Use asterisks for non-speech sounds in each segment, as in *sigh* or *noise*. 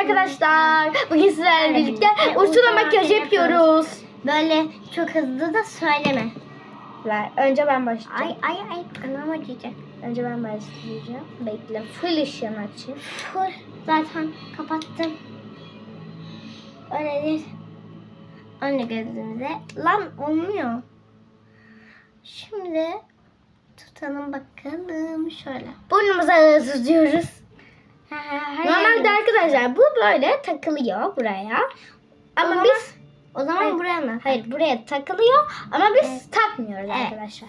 arkadaşlar. Bugün sizlerle birlikte uçsuna makyaj yapıyoruz. Böyle çok hızlı da söyleme. Ver, Önce ben başlayacağım. Ay ay ay anam acıyacak. Önce ben başlayacağım. Bekle. Full ışığını açayım. Full zaten kapattım. Öyle değil. Anne gözümüze. Lan olmuyor. Şimdi tutalım bakalım şöyle. Burnumuza her Normalde arkadaşlar bu böyle takılıyor buraya. Ama zaman- biz o zaman Hayır. buraya mı? hayır buraya takılıyor ama biz Evet. takmıyoruz Evet. arkadaşlar.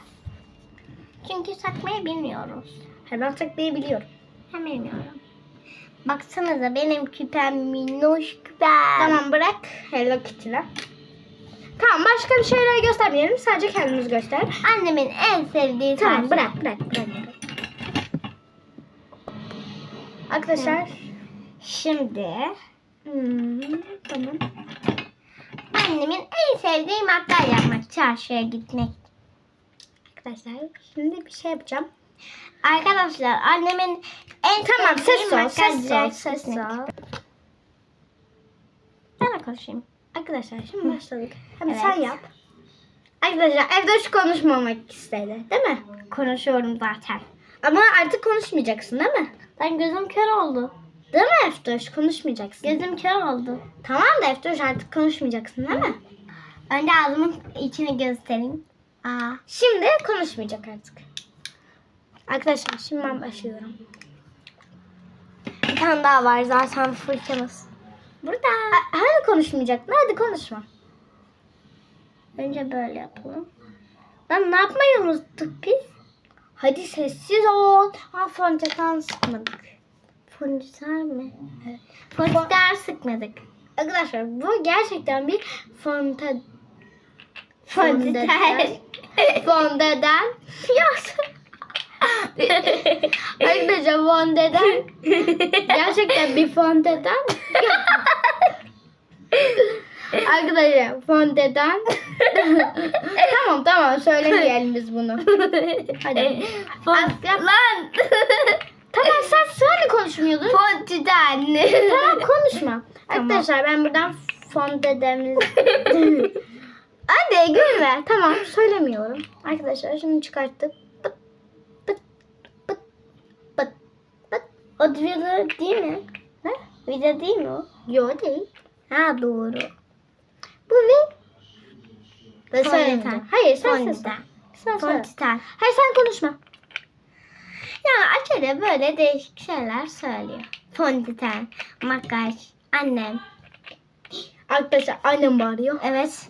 Çünkü takmayı bilmiyoruz. Ben taklayabiliyorum. Hem bilmiyorum. Baksanıza benim küpem minnoş küpem. Tamam bırak Hello Kitty'ler. Tamam başka bir şeyler göstermeyelim. Sadece kendimiz göster. Annemin en sevdiği Tamam tarzı. bırak bırak bırak. bırak. Arkadaşlar. Şimdi Hmm, tamam. annemin en sevdiği makyaj yapmak. Çarşıya gitmek. Arkadaşlar şimdi bir şey yapacağım. Arkadaşlar annemin en Tamam sevdiği ses ol makyaj ses ol. Ben de konuşayım. Arkadaşlar şimdi başladık. Hadi Evet. sen yap. Arkadaşlar evde hiç konuşmamak istedi değil mi? Konuşuyorum zaten. Ama artık konuşmayacaksın değil mi? Ben gözüm kör oldu. Değil mi Eftoş? Konuşmayacaksın. Gözüm kör oldu. Tamam da Eftoş artık konuşmayacaksın değil mi? Önce ağzımın içini göstereyim. Aa. Şimdi konuşmayacak artık. Arkadaşlar şimdi ben başlıyorum. Bir tane daha var zaten fırçamız. Burada. Ha- Hani konuşmayacaktın? Hadi konuşma. Önce böyle yapalım. Lan ne yapmayı unuttuk biz? Hadi sessiz ol. Ha fondöten sıkmadık. Fondöten mi? Evet. Fondöten sıkmadık. Arkadaşlar bu gerçekten bir fondöten. Fondöten. Fondöten. Yok. Arkadaşlar fondöten. Gerçekten bir fondöten. *laughs* Arkadaşlar fondöten. tamam tamam söylemeyelim biz bunu. Hadi. Fondöten. Lan. Tamam sen söyle konuşmuyordun. Fondöten. tamam konuşma. Tamam. Arkadaşlar ben buradan fondötenimiz... *laughs* Hadi gülme. Tamam söylemiyorum. Arkadaşlar şimdi çıkarttık. Pıt pıt pıt pıt pıt. O video değil mi? Ne? Video değil mi o? Yo değil. Ha doğru. Bu ve... Ve söylemeyeceğim. Hayır sen. Fondöten. Sen söyle. Hayır sen konuşma. Yani Açeli böyle değişik şeyler söylüyor. Fondöten, makyaj, annem. Arkadaşlar annem bağırıyor. Evet.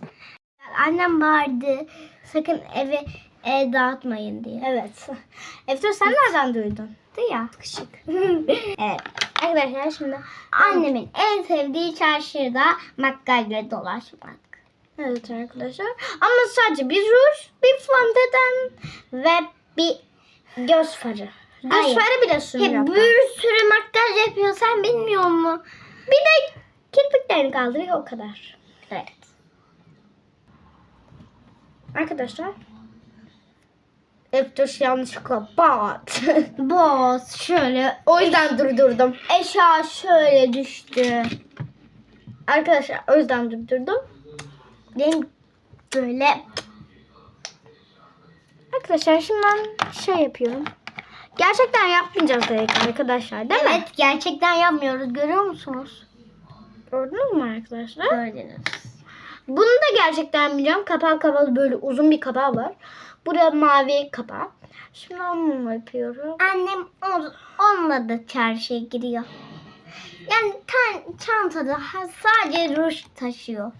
Annem bağırdı. Sakın evi e, dağıtmayın diye. Evet. Eftur sen nereden duydun? Ya. Kışık. *laughs* Evet. Arkadaşlar şimdi Annemin en sevdiği çarşıda makyajla dolaşmak. Evet arkadaşlar. Ama sadece bir ruj, bir fondöten ve bir göz farı. Farı bile Hep sürüyor. bir sürü makyaj yapıyor. Sen bilmiyor musun? Bir de kirpiklerini kaldırıyor o kadar. Evet. Arkadaşlar. Eftoş yanlışlıkla bat. *laughs* Boz şöyle o yüzden durdurdum. eşya şöyle düştü. Arkadaşlar o yüzden durdurdum. Benim böyle Arkadaşlar şimdi ben şey yapıyorum. Gerçekten yapmayacağız dedik arkadaşlar değil mi? evet gerçekten yapmıyoruz. Görüyor musunuz? Gördünüz mü arkadaşlar? Gördünüz. Bunu da gerçekten yapmayacağım. Kapağı kapalı böyle uzun bir kapağı var. Buraya mavi kapağı. Şimdi onu yapıyorum. Annem o- onunla da çarşıya giriyor. Yani tan çantada sadece ruj taşıyor.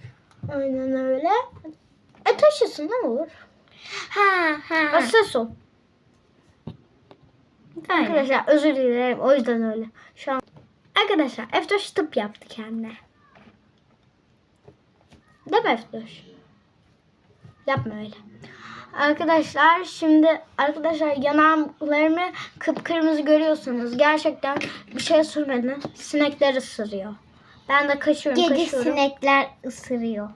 Aynen öyle. E taşısın ne olur. Ha ha. Asıl. Aynen. Arkadaşlar özür dilerim. O yüzden öyle. Şu an. Arkadaşlar Eftoş tıp yaptı kendine. Değil mi Eftoş? Yapma öyle. Arkadaşlar şimdi arkadaşlar yanaklarımı kıpkırmızı görüyorsanız gerçekten bir şey sürmeden sinekler ısırıyor. Ben de kaçıyorum Gece kaçıyorum. sinekler ısırıyor.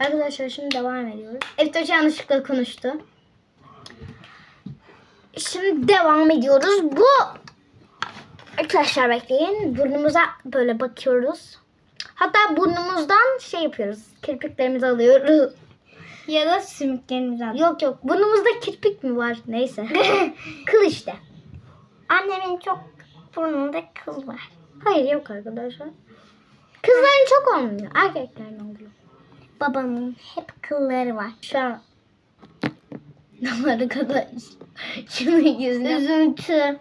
Arkadaşlar şimdi devam ediyoruz. Eftoş yanlışlıkla konuştu. Şimdi devam ediyoruz. Bu Arkadaşlar bekleyin. Burnumuza böyle bakıyoruz. Hatta burnumuzdan şey yapıyoruz. Kirpiklerimizi alıyoruz. Ya da sümüklerimizi al. Yok yok. Burnumuzda kirpik mi var? Neyse. *laughs* Kıl işte. Annemin çok burnunda kıl var. Hayır yok arkadaşlar. Kızların çok olmuyor. Erkeklerin oluyor. Babamın hep kılları var. Şu an arkadaş? Şimdi yüzüne. Üzüntü.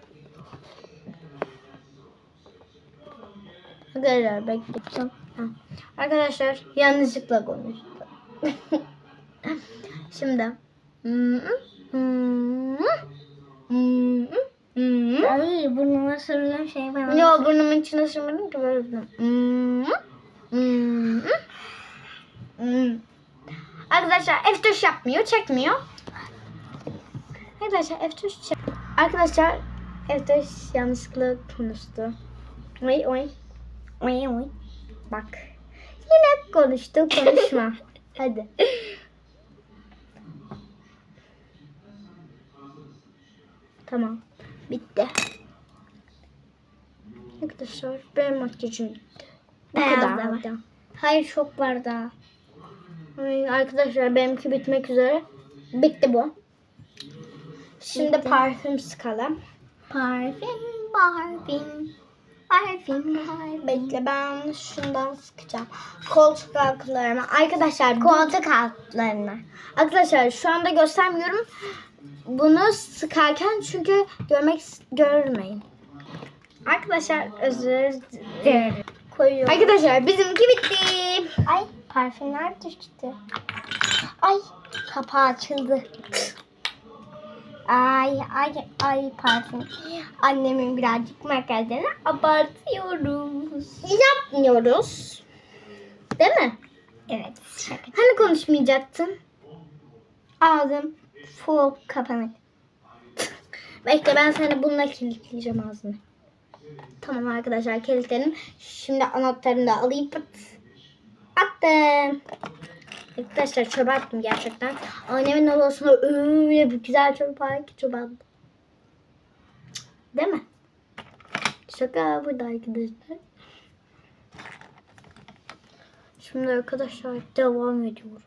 Arkadaşlar bekleyin. Ha. Arkadaşlar yanlışlıkla konuştum. *laughs* Şimdi. Ay burnuma sürülen şey bana. Yo burnumun içine sürmedim ki böyle. Hmm. Arkadaşlar F3 yapmıyor, çekmiyor. Arkadaşlar F3 çek. Arkadaşlar F3 yanlışlıkla konuştu. Oy oy. Oy oy. Bak. Yine konuştu konuşma. *laughs* Hadi. Tamam. Bitti. Arkadaşlar benim makyajım bitti. Bu Beyaz kadar. da var. Hayır çok var daha. Ay, arkadaşlar benimki bitmek üzere. Bitti bu. Şimdi parfüm sıkalım. Parfüm, parfüm. Parfüm, parfüm. Bekle ben şundan sıkacağım. Koltuk altlarıma. Arkadaşlar Koltuk altlarına. Arkadaşlar şu anda göstermiyorum. Bunu sıkarken çünkü görmek görmeyin. Arkadaşlar özür dilerim. Koyuyorum. Arkadaşlar bizimki bitti. Ay parfümler düştü. Ay kapağı açıldı. Ay ay ay parfüm. Annemin birazcık makyajını abartıyoruz. Yapmıyoruz. Değil mi? Evet. şaka. Hani konuşmayacaktın? Ağzım full kapanık. Bekle ben seni bununla kilitleyeceğim ağzını. Tamam arkadaşlar kilitledim. Şimdi anahtarını da alayım. Attım. Arkadaşlar çöpe attım gerçekten. Annemin odasına öyle bir güzel çöp var ki çöpe attım. Değil mi? Şaka burada arkadaşlar. Şimdi arkadaşlar devam ediyoruz.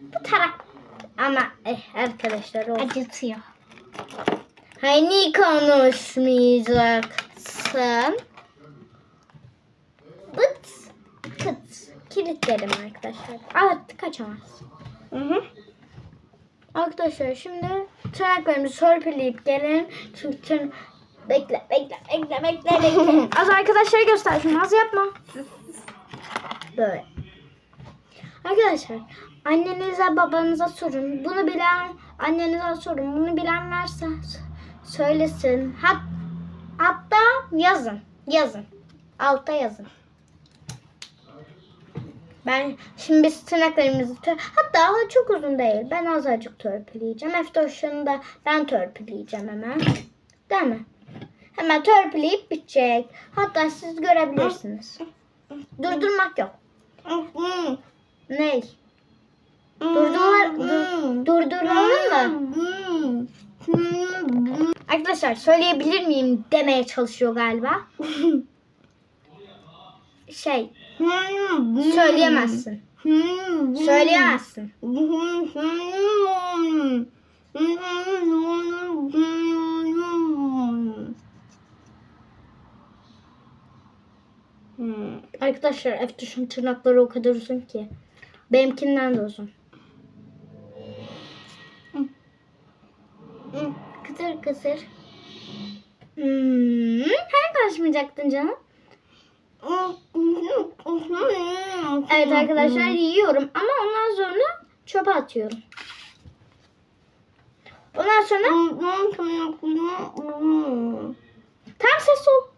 Bu tarak ama eh, arkadaşlar olsun. Acıtıyor. Hani konuşmayacaksın? Bıt kıt. Kilitledim arkadaşlar. Artık kaçamaz. Hı hı. Arkadaşlar şimdi tırnaklarımızı törpüleyip gelelim. Çünkü tırn... Bekle, bekle, bekle, bekle, bekle. *laughs* Az arkadaşlara göster şunu. Az yapma. Böyle. Arkadaşlar annenize babanıza sorun. Bunu bilen annenize sorun. Bunu bilen varsa söylesin. Hat, hatta yazın. Yazın. Altta yazın. Ben şimdi biz tırnaklarımızı tör hatta çok uzun değil. Ben azıcık törpüleyeceğim. Eftoşunu da ben törpüleyeceğim hemen. Değil mi? Hemen törpüleyip bitecek. Hatta siz görebilirsiniz. Durdurmak yok. Ney? Durdur, dur, durduralım mı? Arkadaşlar söyleyebilir miyim demeye çalışıyor galiba. *laughs* Şey söyleyemezsin. Söyleyemezsin. *laughs* Arkadaşlar Eftuş'un tırnakları o kadar uzun ki. Benimkinden de uzun. Kısır kısır. Hmm, hani konuşmayacaktın canım? Evet arkadaşlar yiyorum ama ondan sonra çöpe atıyorum. Ondan sonra tam ses ol.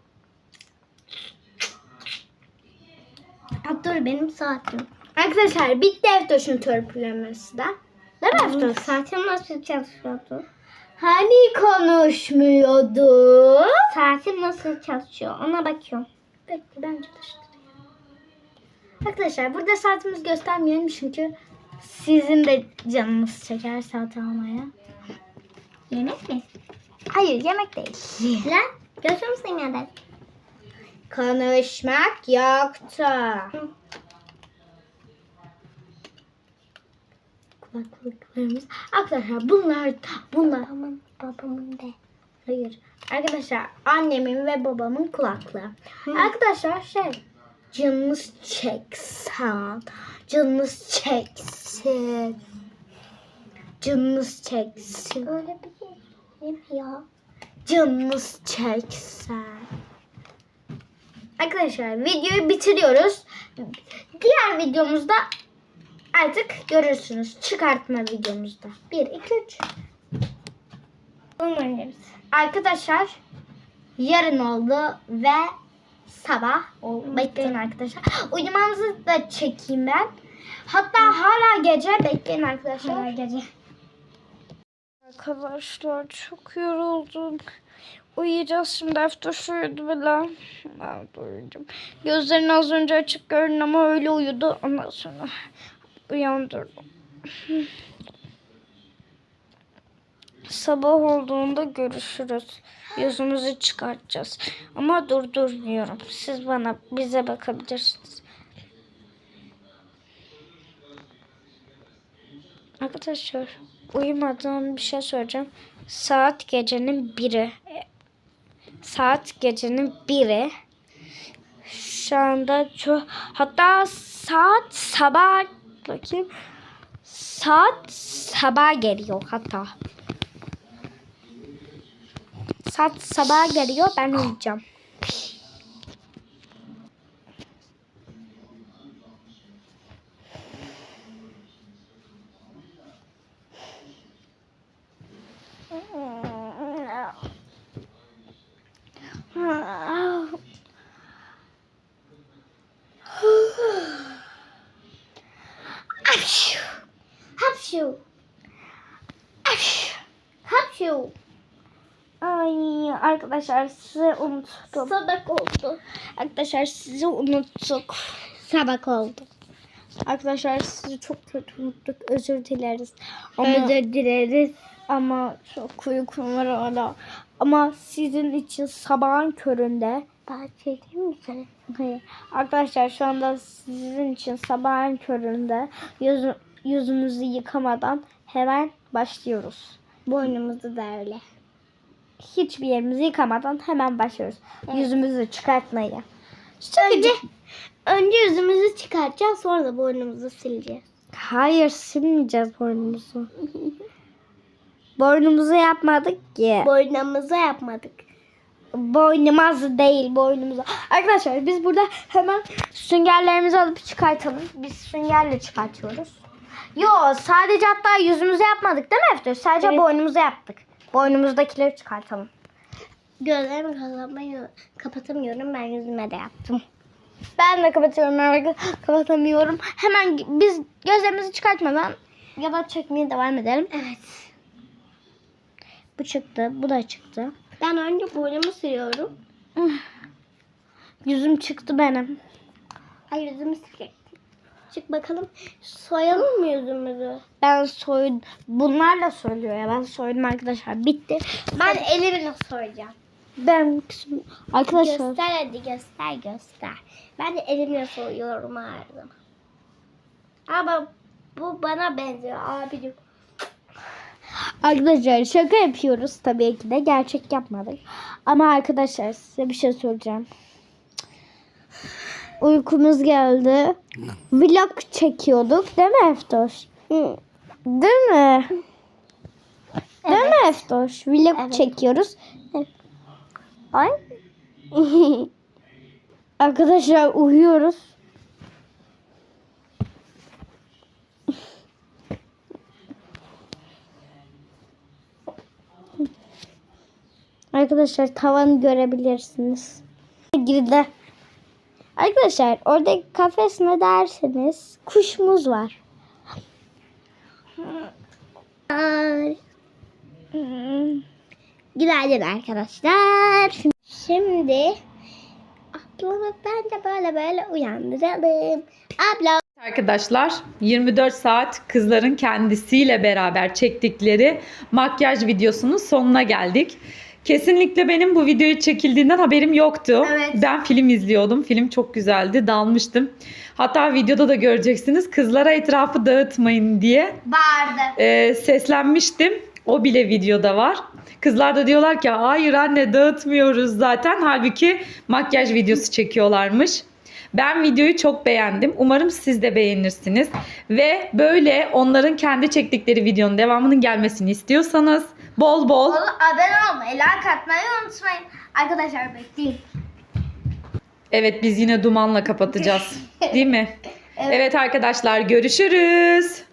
Dur benim saatim. Arkadaşlar bitti Eftoş'un törpülemesi de. Değil mi Eftoş? Saatim nasıl çalışıyordu? Hani konuşmuyordu? Saatim nasıl çalışıyor? Ona bakıyorum. Bekle ben çalıştırayım. Arkadaşlar burada saatimiz göstermeyelim çünkü sizin de canınız çeker saat almaya. Yemek mi? Hayır yemek değil. *laughs* Lan götür müsün ya Konuşmak yoktu. Kulaklıklarımız. Arkadaşlar bunlar bunlar Babamın, babamın de. hayır. Arkadaşlar annemin ve babamın kulaklığı. Arkadaşlar şey canınız çeksin. Canınız çeksin. Canınız çeksin. Öyle bir şey değil mi ya? Canınız çeksin. Arkadaşlar videoyu bitiriyoruz. Diğer videomuzda artık görürsünüz. Çıkartma videomuzda. 1, 2, 3. Umarım. Arkadaşlar yarın oldu ve sabah oldu. Bekleyin arkadaşlar. Uyumamızı da çekeyim ben. Hatta hala gece bekleyin arkadaşlar. gece. Arkadaşlar çok yoruldum. Uyuyacağız şimdi hafta uyudu bile. Ben de uyuyacağım. Gözlerini az önce açık gördün ama öyle uyudu. Ondan sonra uyandırdım. Sabah olduğunda görüşürüz. Yüzümüzü çıkartacağız. Ama durdurmuyorum. Siz bana bize bakabilirsiniz. Arkadaşlar uyumadan bir şey söyleyeceğim. Saat gecenin biri. Saat gecenin biri. Şu anda çok hatta saat sabah bakayım. Saat sabah geliyor hatta. Saat sabah geliyor ben uyuyacağım. Arkadaşlar sizi unuttum. Sabah oldu. Arkadaşlar sizi unuttuk. Sabah oldu. Arkadaşlar sizi çok kötü unuttuk. Özür dileriz. Ama, Özür dileriz. ama çok uykum var hala. Ama sizin için sabahın köründe Ben çekeyim mi seni? Hayır. Arkadaşlar şu anda sizin için sabahın köründe yüzü, yüzümüzü yıkamadan hemen başlıyoruz. Boynumuzu da öyle. Hiçbir yerimizi yıkamadan hemen başlıyoruz. Yüzümüzü çıkartmaya. Önce, önce yüzümüzü çıkartacağız sonra da boynumuzu sileceğiz. Hayır silmeyeceğiz boynumuzu. *laughs* Boynumuzu yapmadık ki. Boynumuzu yapmadık. Boynumuz değil boynumuzu. Arkadaşlar biz burada hemen süngerlerimizi alıp çıkartalım. Biz süngerle çıkartıyoruz. Yo sadece hatta yüzümüzü yapmadık değil mi Eftir? Sadece Evet. boynumuzu yaptık. Boynumuzdakileri çıkartalım. Gözlerimi kapatamıyorum, kapatamıyorum. Ben yüzüme de yaptım. Ben de kapatıyorum. Ben kapatamıyorum. Hemen biz gözlerimizi çıkartmadan ya da çekmeye devam edelim. Evet. Bu çıktı. Bu da çıktı. Ben önce boynumu siliyorum. Yüzüm çıktı benim. Ay yüzümü silecektim. Çık bakalım. Soyalım mı yüzümüzü? Ben soydum. Bunlarla soyuluyor ya. Ben soydum arkadaşlar. Bitti. Ben elimle soyacağım. Ben arkadaşlar Göster hadi göster göster. Ben de elimle soyuyorum her zaman. Ama bu bana benziyor abicim. Arkadaşlar şaka yapıyoruz tabii ki de gerçek yapmadık. Ama arkadaşlar size bir şey soracağım. Uykumuz geldi. Vlog çekiyorduk değil mi Eftoş? Değil mi? Değil mi Eftoş? Vlog Evet. çekiyoruz. Ay. *laughs* arkadaşlar uyuyoruz. Arkadaşlar tavanı görebilirsiniz. Girdi. Arkadaşlar oradaki kafes ne derseniz kuşumuz var. Ay. Günaydın arkadaşlar. Şimdi ablamı ben de böyle böyle uyandıralım. Abla Arkadaşlar 24 saat kızların kendisiyle beraber çektikleri makyaj videosunun sonuna geldik. Kesinlikle benim bu videoyu çekildiğinden haberim yoktu. Evet. Ben film izliyordum. Film çok güzeldi. Dalmıştım. Hatta videoda da göreceksiniz. Kızlara etrafı dağıtmayın diye Bağırdı. e, seslenmiştim. O bile videoda var. Kızlar da diyorlar ki hayır anne dağıtmıyoruz zaten. Halbuki makyaj videosu çekiyorlarmış. Ben videoyu çok beğendim. Umarım siz de beğenirsiniz. Ve böyle onların kendi çektikleri videonun devamının gelmesini istiyorsanız bol bol Oğlum abone olmayı, like atmayı unutmayın. Arkadaşlar bekleyin. evet biz yine dumanla kapatacağız. *laughs* Değil mi? Evet arkadaşlar görüşürüz.